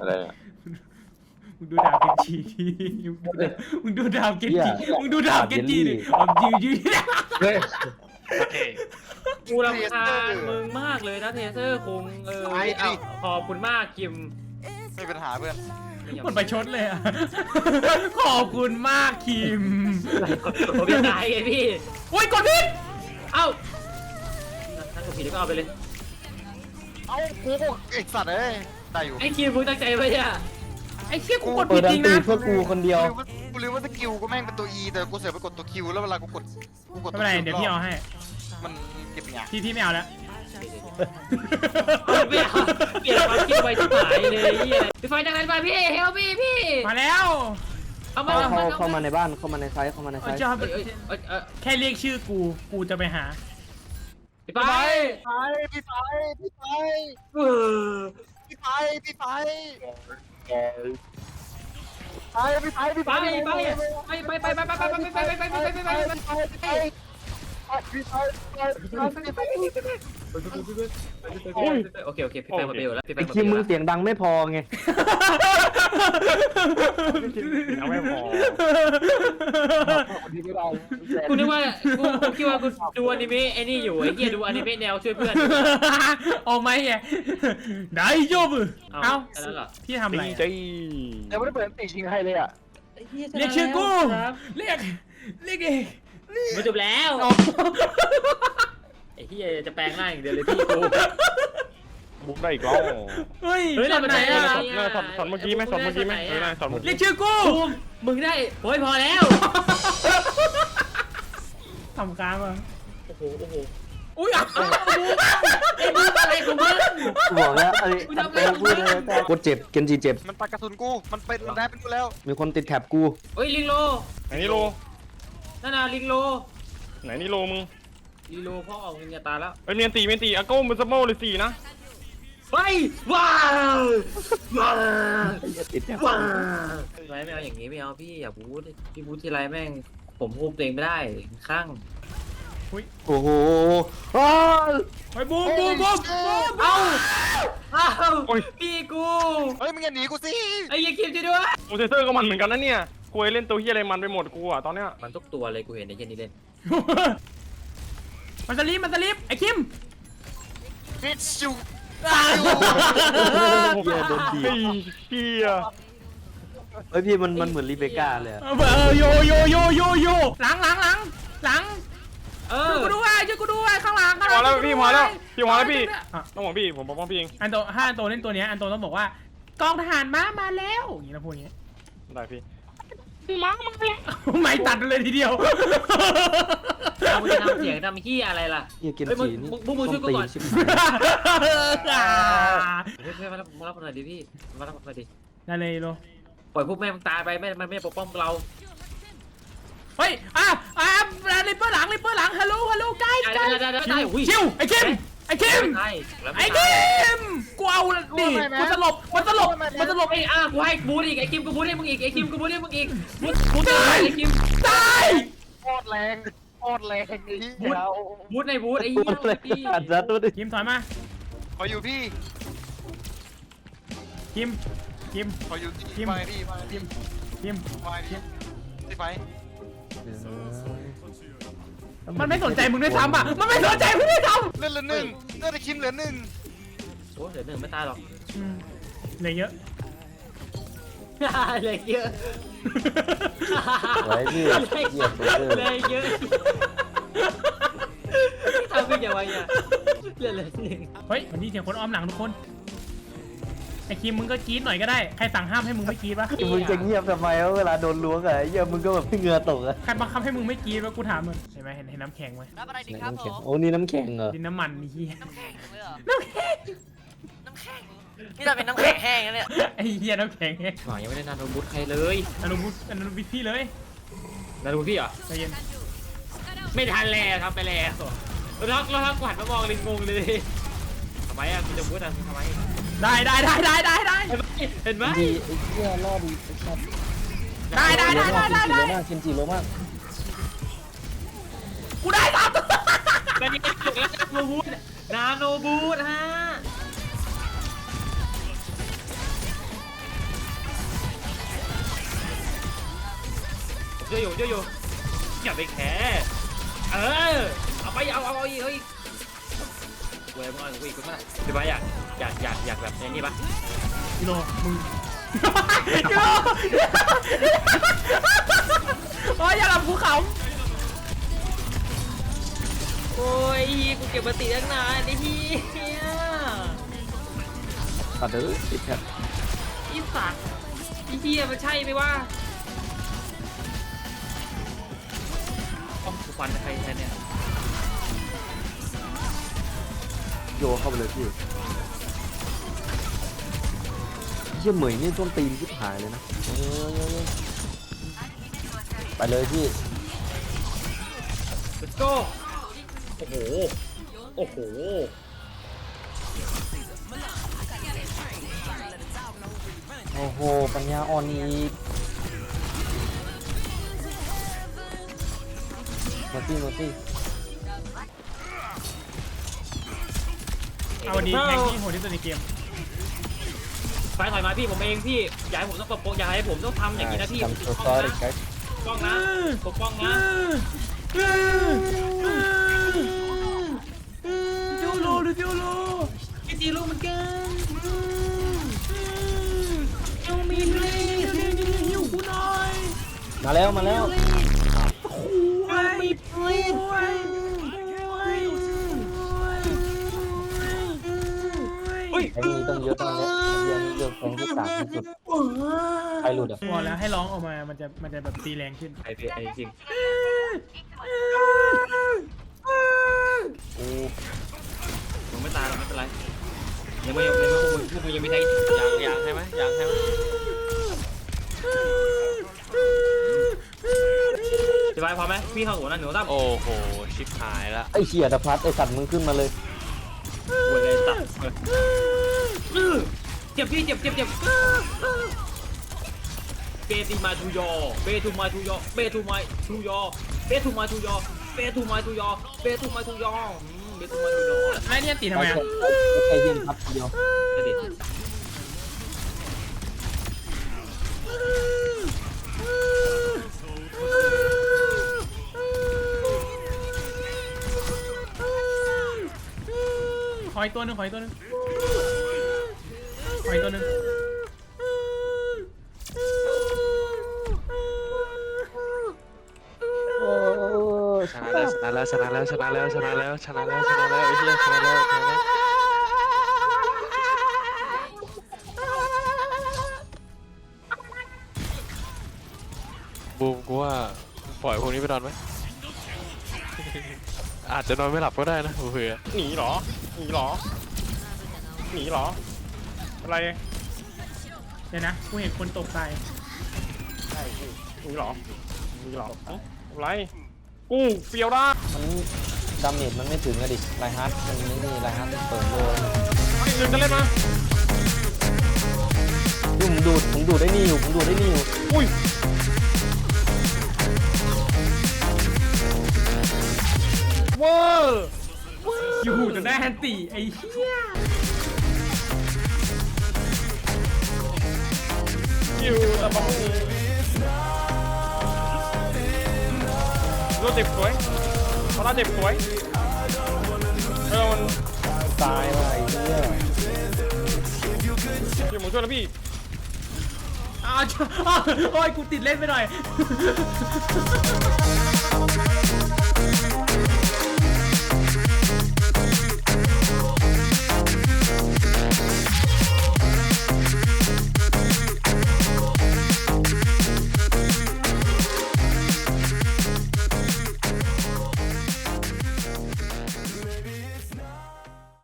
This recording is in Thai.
อะไรอะ มึงดูดาวเกนจิทีมึงดูดาวเกนจิมึงดูดาวเกนจิดิอ๋อจิวจิวเฮ้ยกูรำคาญมึงมากเลยนะเทเซอร์คงเออไปดิเอาขอบคุณมากคิมไม่มีปัญหาเพื่อนมันไปชดเลยอะขอบคุณมากคิมผมจะตายไงพี่ โอ้ยกดผิดเอ้าถ้ากดผิดก็เอาไปเลย เอ้ากูไอสัตว์เอ้ย ได้อยู่ไอ้คิมมึงตั้งใจไปเนี่ยไอ้เชี่ยกูกดเปิผิดดดัจนริงตีนะเพื่อกูคนเดียวกูลืมว่าสกิลกูแม่งเป็นตัว E แต่กูเสือกไปกดตัว Q แล้วเวลากูกดกูกดไม่ตัวเป็นไร Q เดี๋ยวพี่เอาให้ มันเก็บเงี้ยพี่พี่ไม่เอาแล้วเอาไม่เอาเปลี่ยนความคิดไวชิบหายเลยเฮียพี่ไฟดังนั้นไปพี่เฮลพี่พี่มาแล้วเอามาเข้าเอาเข้ามาเข้ามาในบ้านเข้ามาในไซส์เข้ามาในไซเอ้ยส์ชอบเอ้ยเอ้ยเอ้ยเอ้ยแค่เรียกชื่อกู กูจะไปหา พี่ไฟไฟพี่ไฟพี่ไฟเออ พี่ไฟพี่ไฟไฟพี่ไฟพี่ไปไฟไปไปไปไปไปไปไปไปไปไปไปไปไปไปไป โอเคโอเคพี่แป้งมาเบลแล้วพี่แป้ไอ้งมาคิเบมลมึงแล้วเสียงดังไม่พอไงยังไม่พอกูนึกว่ากูกูคิดว่ากูดูอนิเมะไอ้นี่อยู่ไอ้เหี้ยดูอนิเมะแนวช่วยเพื่อนเอาไหมไงได้จบเอาเอ้าอันนั้นเหรอพี่ทำอะไรดีอะใจยังไม่ได้เปิดตีชิงใครเลยอะเรียกชื่อกู เรียกเรียกเอง มันจบแล้วเอาไอ้เหี้ยจะแปลงร่างอย่างเดียวเลยพี่กูบุกได้อีกแล้วเฮ้ยเฮ้ยช็อตไหนอะเราไปไหนเนี่ยสอนสอนเมื่อกี้ไหมสอนเมื่อกี้ไหมเออได้สอนเมื่อเรียกี้กชื่อกูบูมมึงได้โอ้ยพอแล้วทำกลางอะโอ้โหโอ้โหอุ้ยอะไอ้บูมอะไรของมึงกูบอกแล้วไอ้อันเตะพูดเลยแต่กูเจ็บเกนจิเจ็บ มันปักกระสุนกู มันเป็นมันได้เป็นกูแล้ว มีคนติดแท็บกูเฮ้ยลิงโลไหนนี่โล นั่นน่ะลิงโลไหนนี่โลมึงลิงโลพ่อออกเงินยาตาแล้วเอ้ยเมียนตีเมียนตีอาโก้มันสโมเลยสี่นะเฮ้ยว้าวว้าวติดแท็บว้าวไม่ไม่เอาอย่างงี้ไม่เอาพี่อย่าบูทพี่บูททีไรแม่ง ผมควบตัวเองไม่ได้ข้างโอ้โหอ้าวไปบูมบูมบูมบูมเอ้าเอ้าโอ้ย พี่กูเฮ้ยมึงอย่าหนีกูสิไอ้ยังคิดช่วยด้วยโอเซเซอร์ก็มันเหมือนกันนะเนี่ยกูเล่นตัวเฮียอะไรมันไปหมดกูอะตอนเนี้ยมันทุกตัวเลยกูเห็นในเช่นนี้เล่นมันสลิปมันสลิปไอ้คิมฟิชชูเหี้ยโดนดีบไอ้เฮียเฮ้ยพี่มันมันเหมือนรีเบคก้าเลยอะเออโยโยโยโยโยหลังหลังหลังหลัง เอช่วยอกูด้วยช่วยกูด้วยข้างหลังข้างหพลัองแล้วพี่พอแล้วพี่พอแล้วพี่อะต้องบอกพี่ผมปกป้องพี่เองอันโตถ้าอันโตเล่นตัวเนี้ยอันโตต้องบอกว่ากองทหารม้ามาแล้วอย่างนี้นะพูดอย่างนี้ได้พี่ไม่ตัดเลยทีเดียวเอามึงจะทำเสียงทำขี้อะไรล่ะเฮียเกนเฮ้ยมึงจินี่มึงมึงมึงช่วยกูตีก่อนชิบอ่าเฮ้ยเพื่อนมารับมารับหน่อยดิพี่มารับหน่อยดินั่นเลยโลปล่อยพวกแม่งตายไปแม่มันไม่ปกป้องเรา เฮ้ยอะอะริปเปอร์หลังริปเปอร์หลังฮัลโหลฮัลโหลไกด์ได้ไกได้ด์ได้ได้ได้อุ้ยชิวไอ้คิมไอ้คิมใช่แล้วไอ้ไม่คิตายมกูเอาดิกูสลบมันสลบมันสลบไอ้อะกูให้บูทอีกไอ้คิมกูบูทให้มึงอีกไอ้คิมกูบูทให้มึงอีกบูทบูทให้ไอ้คิมตายโคตรแรงโคตรแรงไอ้เหี้ยบูทในบูทไอ้ตัเหี้วยเลยพี่อัดซะตัวดิคิมถอยมาขออยู่พี่คิมคิมขออยู่ที่คิมไปพี่ไปคิมคิมไปพี่ที่ไป มันไม่สนใจมึงด้วยซ้ำอะ มันไม่สนใจมึงด้วยซ้เลือดเหลือหนึ่งเลือดไอ้คิมเหลือหนึ่งโอ้เหลือหนึ่งไม่ตายหรอกำอืมเหลยเยอะ เหลือเยอะไว้พี่เหี้ยตัวเออเหลือเยอะทำเป็นอย่างไรอะเหลือเหลือหนึ่งเฮ้ยวันนี้เสียงคนอ้อมหลังทุกคน ไอ้คิมมึงก็กรี๊ดหน่อยก็ได้ ใครสั่งห้ามให้มึงไม่กรี๊ดปะมึงจะเงียบทำไมวะเวลาโดนล้วงอะไอ้เหี้ยมึงก็แบบเหงื่อตกอะใครบังคับให้มึงไม่กรี๊ดวะกูถามมึงเห็นไหมเห็นเห็นน้ำแข็งไหมรับอะไรดีครับน้ำผแข็งม โอ้นี่น้ำแข็งเหรอดินน้ำมันนี่เฮียน้ำแข็งเลยเหรอน้ำแข็งน้ำแข็ง นี่เราเป็นน้ำแข็งแห้งนะเนี่ย ไอ้เฮียน้ำแข็งหวังยังไม่ได้นาโนบูทใครเลยอนุบุอนุบุพี่เลยนาโนบูทพี่เหรอ ใจเย็นไม่ทันแล้วทำไปแล้วแล้วแล้วถ้ากวาดมามองลิงงงเลยทำไมอะคุณจะบูทอะทำไม ได้ได้ได้ได้ได้ได้เห็นไหมดีไอ้เหี้ยรอดีไอ้สัได้ได้ได้ได้ได้ได้เคนจิดีโลมากกูได้สามตัวเป็นยังไงถึงแล้วนาโนบูดนาโนบูดฮะเยอะอยู่เยอะอยู่อย่าไปแคร์เออเอาไปเอาเอาเอาอีกเอาอีก เว้ยมึงเอาอีกคนเมื่อไหร่พี่บอยอยากอยากอยากอยากแบบนี้ปะกิโลมึงกิโลโอ้ยอย่าหลับกูขโอ้ยกูเก็บมาติตั้งนานไอ้เหี้ยตัดเด้อติดแคทอีสัตว์ไอ้เหี้ยมันใช่ไหมวะอ๋อกูฟันใครแทนเนี่ย โยเข้าไปเลยพี่เชี่ยเหมยนี่ต้นตีนชิบหายเลยนะไปเลยพี่เลสโก้โอ้โห โอ้โห โอ้โห ปัญญาอ่อนอีกมาตี้มาตี้ เอาดีแทงที่โหดที่สุดในเกมไปถอยมาพี่ผมเองพี่อย่าให้ผมต้องปกป้องอย่าให้ผมต้องทำอย่างนี้นะพี่จำปตัวกซป้อองร์ดินะไกด์ปกป้องนะปกป้องนะเจ้าโลดูเจ้าโลพี่จีรู้เหมือนกันเจ้ามีเลยหิวกูหน่อยมาแล้วมาแล้วไม่เพลนเฮ้ย แทงนี้ต้องเยอะต้องเนี้ยเยอะเลือกแทงที่กากที่สุดใครหลุดอะบอกแล้วให้ร้องออกมา มันจะ มันจะแบบตีแรงขึ้น ไอ้พี่ไอ้จริงโอ้มึงไม่ตายหรอกไม่เป็นไร ยังไม่ยังไม่พวกมึงพวกมึงยังไม่ใช่ยังยังใช่ไหมยังใช่ไหมสบายพอไหมพี่เข้าหัวนั่นหนูตั้มโอ้โห ชิบหายละ ไอเฉียดพัดไอสัตว์มึงขึ้นมาเลยหัวเลยตั ดเจ็บพี่เจ็บเจ็บเจ็บเปติมาทูยอเปทูมาทูยอเปทูมาทูยอเปทูมาทูยอเปทูมาทูยอเปทูมาทูยอเปทูมาทูยอไอ้เนี่ยตีทำไมอะไม่ใช่เย็นพัดเดียวขออีกตัวหนึงขออีกตัวหนึง ขออีกตัวหนึ่งโอ้ชนะแล้วชนะแล้วชนะแล้วชนะแล้วชนะแล้วชนะแล้วชนะแล้วไอ้เหี้ยชนะแล้วชนะแล้วบูมกูว่าปล่อยพวกนี้ไปนอนไหม อาจจะนอนไม่หลับก็ได้นะเผื่อ หนีเหรอ หนีเหรอ หนีเหรอ อะไรเดี๋ยวนะ กูเห็นคนตกตายหนีเหรอหนีเหรอหึอะไร กูเฟียวได้มันดาเมจมันไม่ถึงอะดิไรฮาร์ดมันนี่นี่ไรฮาร์ดเปิดโลหนึ่งจะเล่นมาดูผมดูดผมดูดได้นี่อยู่ผมดูดได้นี่อยู่อุ้ยเวอร์อยู่จนได้แฮนตีไอ้เหี้ย อยู่แต่บอกรู้เจ็บสวยเขาได้เจ็บสวยเออมันตายว่ะไอ้เหี้ยพี่หมูช่วยแล้วพี่อ้าวโอ้ยกูติดเล่นไปหน่อย